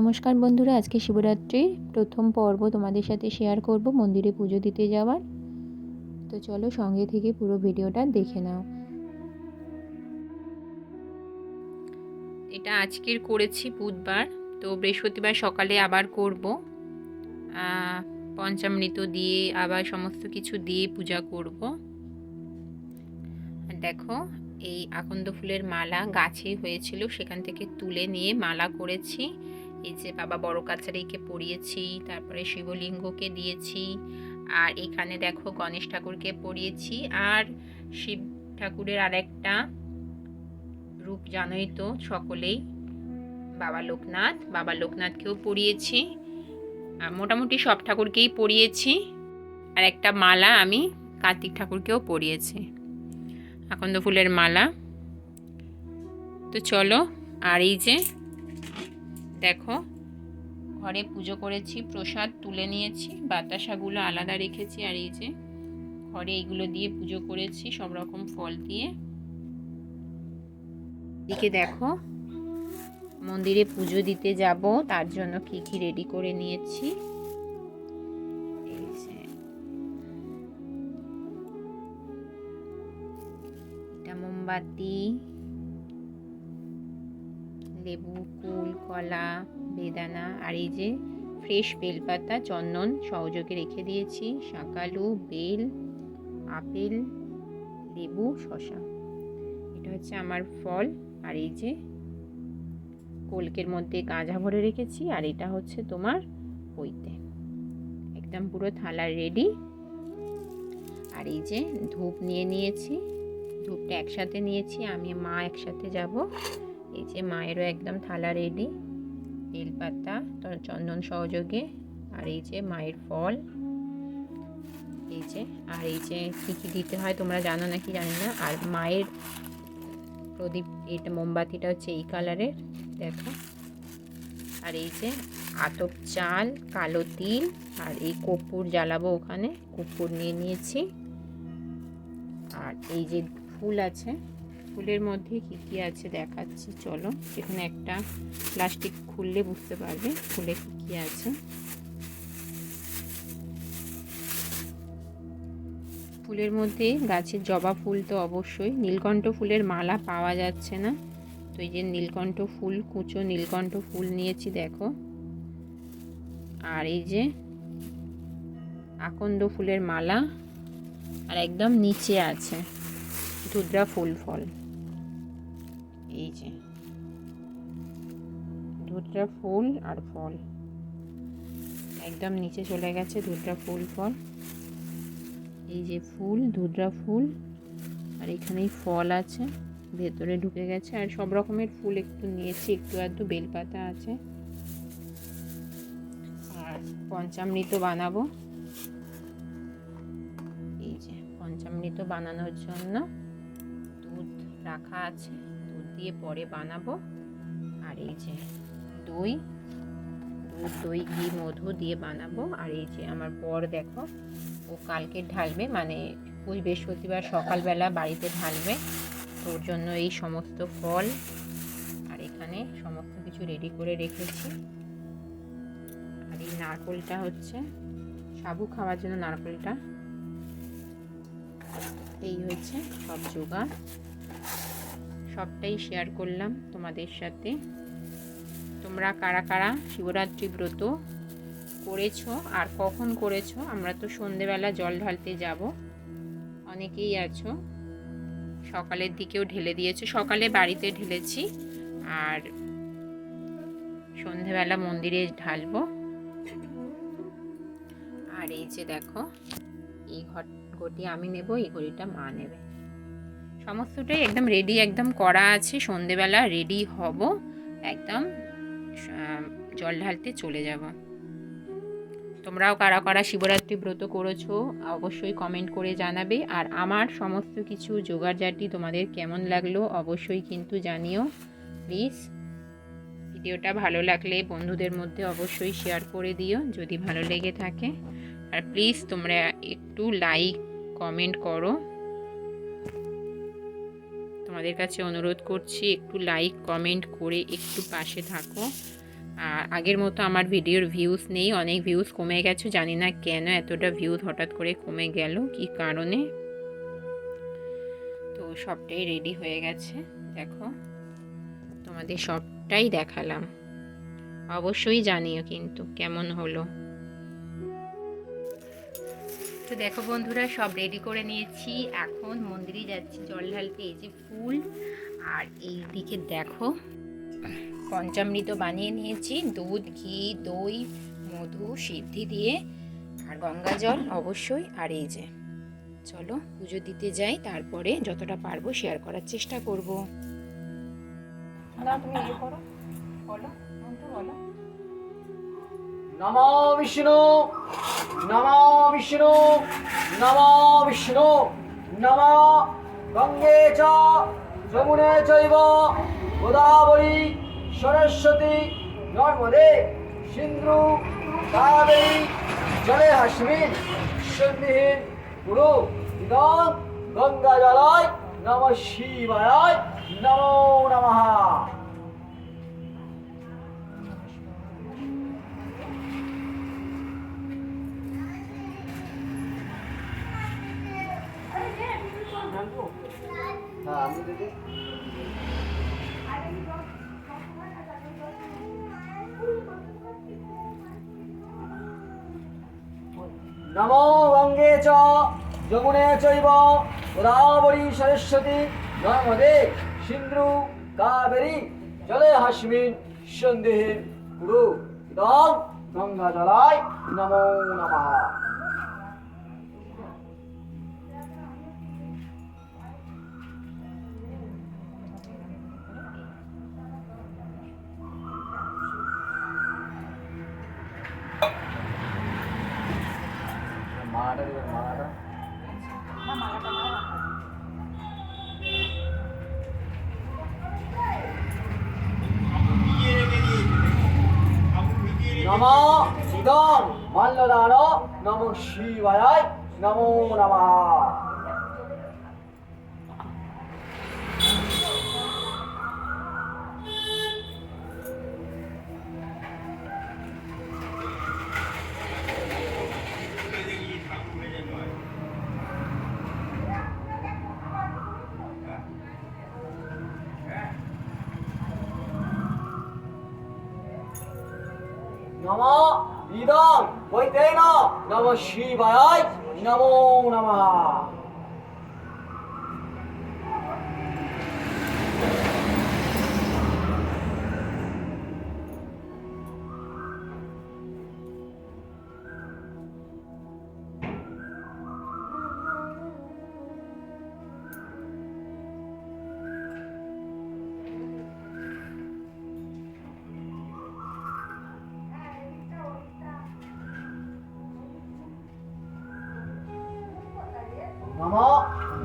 নমস্কার বন্ধুরা, আজকে শিবরাত্রির প্রথম পর্ব তোমাদের সাথে শেয়ার করব মন্দিরে পুজো দিতে যাওয়ার। তো চলো সঙ্গে থেকে পুরো ভিডিওটা দেখে নাও। এটা আজকের করেছি বুধবার, তো বৃহস্পতিবার সকালে আবার করব। পঞ্চামৃত দিয়ে আবার সমস্ত কিছু দিয়ে পূজা করব। দেখো, এই আকন্দ ফুলের মালা গাছে হয়েছিল, সেখান থেকে তুলে নিয়ে মালা করেছি। এই যে বাবা বড় কাছারিকে পরিয়েছি তারপরে শিবলিঙ্গকে দিয়েছি, আর এখানে দেখো গণেশ ঠাকুরকে পরিয়েছি আর শিব ঠাকুরের আরেকটা রূপ জানোই তো সকলেই, বাবা লোকনাথ। বাবা লোকনাথকেও পরিয়েছি আর মোটামুটি সব ঠাকুরকেই পরিয়েছি আর একটা মালা আমি কার্তিক ঠাকুরকেও পরিয়েছি আকন্দ ফুলের মালা। তো চলো, আর এই যে দেখো, ঘরে পুজো করেছি, প্রসাদ তুলে নিয়েছি, বাতাসাগুলো আলাদা রেখেছি, আর এই যে ঘরে এইগুলো দিয়ে পুজো করেছি, সব রকম ফল দিয়ে। এদিকে দেখো, মন্দিরে পুজো দিতে যাব, তার জন্য কি কি রেডি করে নিয়েছি। মোমবাতি লেবু কুল কলা, বেদানা আর এই যে ফ্রেশ বেলপাতা, চন্দন সহযোগে রেখে দিয়েছি। শাকালু, বেল, আপেল, লেবু শশা এটা হচ্ছে আমার ফল। আর এই যে কলকের মধ্যে গাঁজা ভরে রেখেছি আর এটা হচ্ছে তোমার বইতে একদম পুরো থালা রেডি। আর এই যে ধূপ নিয়ে নিয়েছি। ধূপটা একসাথে নিয়েছি। আমি মা একসাথে যাব। এই যে মায়েরও একদম থালা রেডি বেলপাতা তোর চন্দন সহযোগে, আর এই যে মায়ের ফল। এই যে, আর এই যে কী কী দিতে হয় তোমরা জানো নাকি জানি না? আর মায়ের প্রদীপ, এটা মোমবাতিটা হচ্ছে এই কালারের, দেখো। আর এই যে আতপ চাল, কালো তিল, আর এই কর্পূর জ্বালাবো ওখানে, কর্পূর নিয়ে নিয়েছি। আর এই যে ফুল আছে ফুলের মধ্যে কি কি আছে দেখাচ্ছি, চলো। এখানে একটা প্লাস্টিক খুললে বুঝতে পারবে ফুলে কি কি আছে। ফুলের মধ্যে গাছের জবা ফুল তো অবশ্যই। নীলকণ্ঠ ফুলের মালা পাওয়া যাচ্ছে না। তো এই যে নীলকণ্ঠ ফুল, কুচো নীলকণ্ঠ ফুল নিয়েছি, দেখো। আর এই যে আকন্দ ফুলের মালা, আর একদম নিচে আছে ধুদ্রা ফুল ফল। এই যে। ধুদ্রা ফুল আর ফল। একদম নিচে চলে গেছে ধুদ্রা ফুল ফল। এই যে ফুল ধুদ্রা ফুল। আর এখানেই ফল আছে। ভেতরে ঢুকে গেছে। আর সব রকমের ফুল একটু নিয়েছি। একটু আধটু বেলপাতা আছে। আর পঞ্চামৃত বানাবো। এই যে পঞ্চামৃত বানানোর জন্য দুধ রাখা আছে। দিয়ে পরে বানাবো। আর এই যে দই দুধ দই, ঘি, মধু দিয়ে বানাবো। আর এই যে আমার বর দেখো, ও কালকে ঢালবে মানে ওই বৃহস্পতিবার সকালবেলা বাড়িতে ঢালবে। ওর জন্য এই সমস্ত ফল। আর এখানে সমস্ত কিছু রেডি করে রেখেছি। আর এই নারকোলটা হচ্ছে, সাবু খাওয়ার জন্য নারকোলটা। এই হচ্ছে সব জোগাড়। সবটাই শেয়ার করলাম তোমাদের সাথে। তোমরা কারা কারা শিবরাত্রি ব্রত করেছ আর কখন করেছ? আমরা তো সন্ধেবেলা জল ঢালতে যাব। অনেকেই আছো। সকালের দিকেও ঢেলে দিয়েছ। সকালে বাড়িতে ঢেলেছি আর সন্ধেবেলা মন্দিরে ঢালবো। আর এই যে দেখো, এই ঘট ঘটি আমি নেব, এই ঘড়িটা মা নেবে। সমস্তটাই একদম রেডি একদম করা আছে। সন্ধেবেলা রেডি হব, একদম জল ঢালতে চলে যাব। তোমরাও কারা কারা শিবরাত্রি ব্রত করেছ, অবশ্যই কমেন্ট করে জানাবে। আর আমার সমস্ত কিছু জোগাড়জাটি তোমাদের কেমন লাগল, অবশ্যই কিন্তু জানিও। প্লিজ ভিডিওটা ভালো লাগলে বন্ধুদের মধ্যে অবশ্যই শেয়ার করে দিও, যদি ভালো লেগে থাকে। আর প্লিজ তোমরা একটু লাইক কমেন্ট করো। তোমাদের কাছে অনুরোধ করছি, একটু লাইক কমেন্ট করে একটু পাশে থাকো। আর আগের মতো আমার ভিডিওর ভিউজ নেই, অনেক ভিউজ কমে গেছে, জানি না কেন এতটা ভিউজ হঠাৎ করে কমে গেল, কি কারণে? তো সবটাই রেডি হয়ে গেছে, দেখো, তোমাদের সবটাই দেখালাম। অবশ্যই জানিও কিন্তু কেমন হলো। তো দেখো বন্ধুরা, সব রেডি করে নিয়েছি। এখন মন্দিরে যাচ্ছি জল ঢালতে। এই যে ফুল, আর এই দিকে দেখো, পঞ্চামৃত বানিয়ে নিয়েছি। দুধ, ঘি, দই, মধু, সিদ্ধি দিয়ে, আর গঙ্গা জল অবশ্যই। আর এই যে, চলো পুজো দিতে যাই। তারপরে যতটা পারব শেয়ার করার চেষ্টা করব। তুমি ইয়ে করো। বলো বলো। নমো বিষ্ণু নমো বিষ্ণু নমো বিষ্ণু, নমো গঙ্গে চ, যমুনে চৈব, গোদাবরী, সরস্বতী, নর্মদে সিন্ধু, কাবেরী, জলে হাসমিন সন্ধিহীন পুরু ইদং গঙ্গা জলায় নম শিবায়, নমো নমঃ। নমো গঙ্গে চ, যমুনে চৈব গোদাবরী সরস্বতী, নর্মদে সিন্ধু, কাবেরী, জলে হাসমিন সন্দেহে কুরু ইদং গঙ্গা জলায় নমো নমঃ। নম ইদং মাল্যদান নম শিবায় নমো নমঃ নম ইদং বৈতেন নম শিবায় নমঃ নম।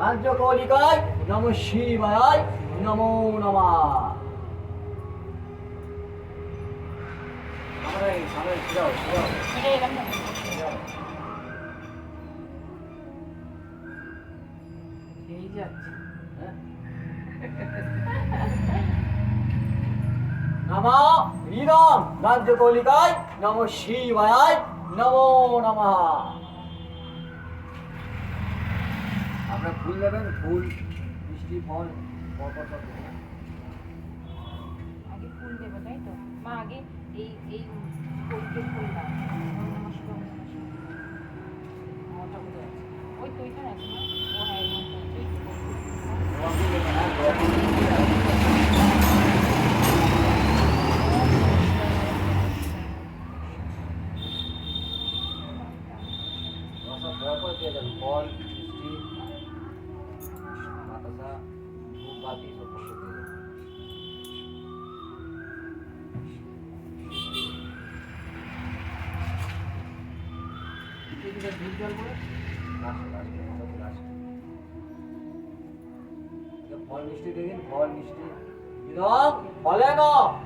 রাজ্যকলিকায় নম শিবায় নমো নমঃ। এই যাচ্ছে। নম ইদং রাজ্যকলিকায় নম শিবায় নমো নমঃ। আপনার ফুল নেবেন ফুল মিষ্টি, ফল, পরপর সব। আগে ফুল দেবে, তাই তো? মা, আগে এই এই ফুলকে ফুল দাও। ওই তো ওইখানে ফল মিষ্টি দিয়ে ফল মিষ্টি। ফলেন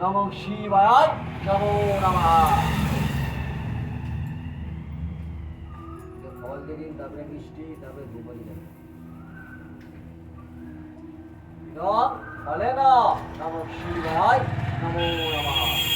নম শিবায়, নমো নমঃ। ফল দিন তারপরে মিষ্টি, তারপরে ধূপবতী দেবেন ফলেন নম শিবায়, নমো নমঃ।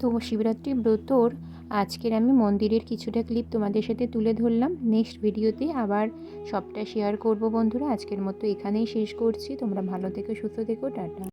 তো শিবরাত্রি ব্রতর আজকের আমি মন্দিরের কিছুটা ক্লিপ তোমাদের সাথে তুলে ধরলাম। নেক্সট ভিডিওতে আবার সবটা শেয়ার করব বন্ধুরা। আজকের মতো এখানেই শেষ করছি। তোমরা ভালো থেকো, সুস্থ থেকো, টাটা।